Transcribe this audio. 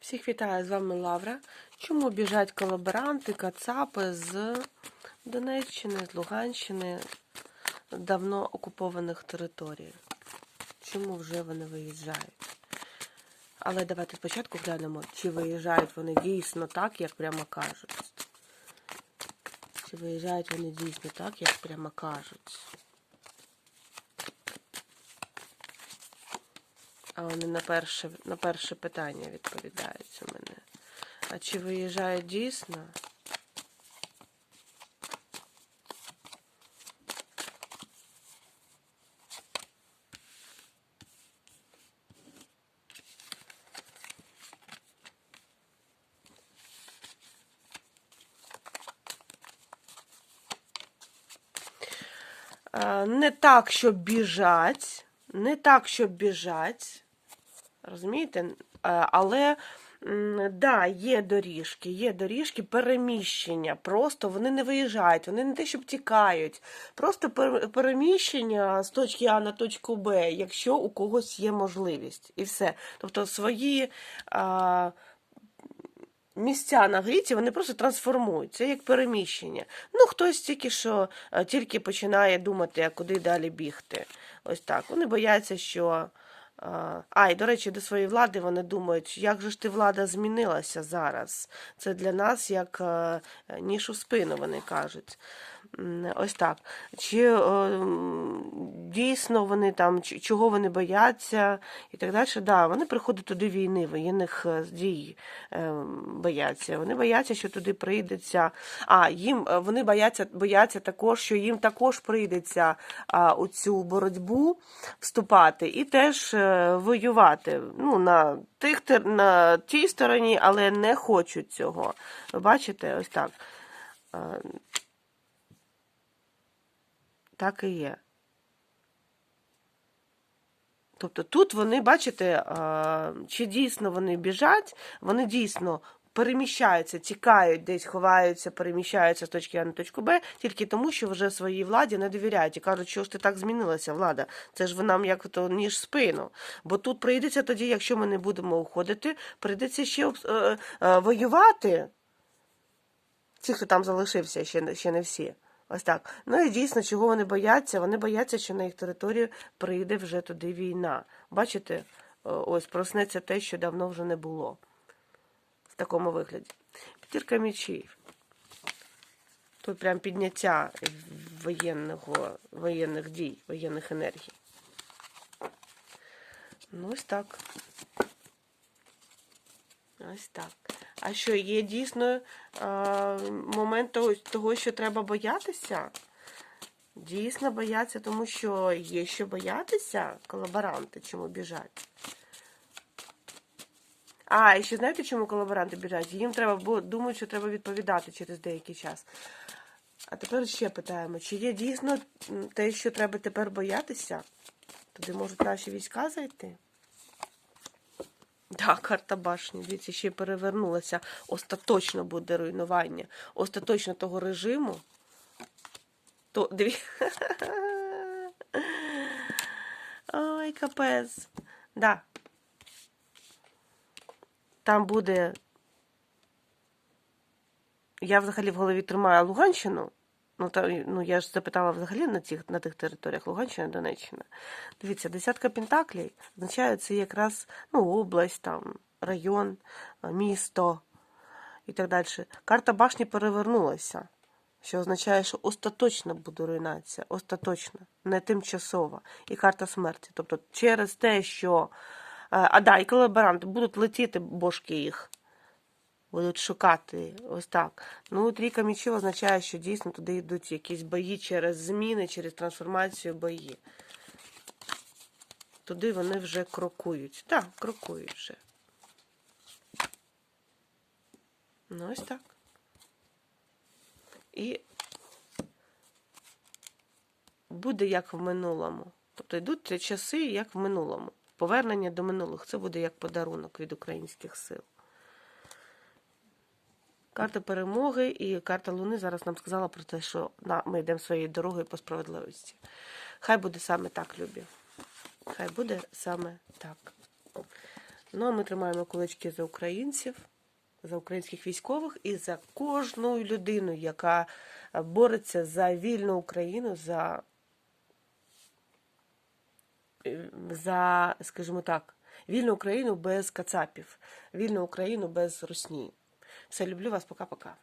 Всіх вітаю, з вами Лавра. Чому біжать колаборанти, кацапи з Донеччини, з Луганщини, давно окупованих територій? Чому вже вони виїжджають? Але давайте спочатку глянемо, чи виїжджають вони дійсно так, як прямо кажуть. Чи виїжджають вони дійсно так, як прямо кажуть. А вони на перше, на перше питання відповідають у мене. А чи виїжджають дійсно? Не так, щоб біжать, не так, щоб біжать. Розумієте? Але да, є доріжки, є доріжки переміщення. Просто вони не виїжджають, вони не те, щоб тікають. Просто переміщення з точки А на точку Б, якщо у когось є можливість. І все. Тобто свої. Місця на гріті вони просто трансформуються як переміщення. Ну, хтось тільки що е, тільки починає думати, куди далі бігти. Ось так. Вони бояться, що. А, і до речі, до своєї влади вони думають, як же ж ти влада змінилася зараз. Це для нас як е, ніж у спину, вони кажуть. Ось так. Чи е, м, дійсно вони там, чого вони бояться і так далі. Да, вони приходять туди війни, воєнних е, дій е, бояться. Вони бояться, що туди прийдеться. А їм е, вони бояться, бояться також, що їм також прийдеться а, у цю боротьбу вступати і теж е, воювати. Ну, на тих на тій стороні, але не хочуть цього. Ви бачите, ось так. Е, Так і є. Тобто тут вони, бачите, чи дійсно вони біжать, вони дійсно переміщаються, тікають, десь ховаються, переміщаються з точки А на точку Б, тільки тому, що вже своїй владі не довіряють і кажуть, що ж ти так змінилася, влада. Це ж ви нам як то ніж спину. Бо тут прийдеться тоді, якщо ми не будемо уходити, прийдеться ще е, е, воювати. Ті, хто там залишився, ще не всі. Ось так. Ну і дійсно, чого вони бояться? Вони бояться, що на їх територію прийде вже туди війна. Бачите, ось проснеться те, що давно вже не було. В такому вигляді. П'ятірка мечів. Тут прям підняття воєнного, воєнних дій, воєнних енергій. Ну, ось так. Ось так. А що, є дійсно е, момент того, що треба боятися? Дійсно бояться, тому що є що боятися колаборанти, чому біжать. А, і ще знаєте, чому колаборанти біжать? Їм треба, бо думають, що треба відповідати через деякий час. А тепер ще питаємо, чи є дійсно те, що треба тепер боятися? Туди можуть наші війська зайти? Так, карта башні, дивіться, ще й перевернулася. Остаточно буде руйнування. Остаточно того режиму. То диві... Ой, капець. Да. Там буде. Я взагалі в голові тримаю Луганщину. Ну, та, ну я ж запитала взагалі на тих, на тих територіях Луганщина, Донеччина. Дивіться, десятка пентаклей означає це якраз ну, область, там, район, е, місто і так далі. Карта башні перевернулася, що означає, що остаточно буде руйнація, остаточно, не тимчасова. І карта смерті. Тобто через те, що. е, А да, і колаборанти будуть летіти бошки їх. Будуть шукати ось так. Ну, трійка мічів означає, що дійсно туди йдуть якісь бої через зміни, через трансформацію бої. Туди вони вже крокують. Так, крокують вже. Ну, ось так. І буде як в минулому. Тобто йдуть часи, як в минулому. Повернення до минулих. Це буде як подарунок від українських сил. Карта перемоги і карта Луни зараз нам сказала про те, що ми йдемо своєю дорогою по справедливості. Хай буде саме так, любі. Хай буде саме так. Ну, а ми тримаємо кулачки за українців, за українських військових і за кожну людину, яка бореться за вільну Україну, за, за, скажімо так, вільну Україну без кацапів, вільну Україну без русні. Все, люблю вас, пока-пока.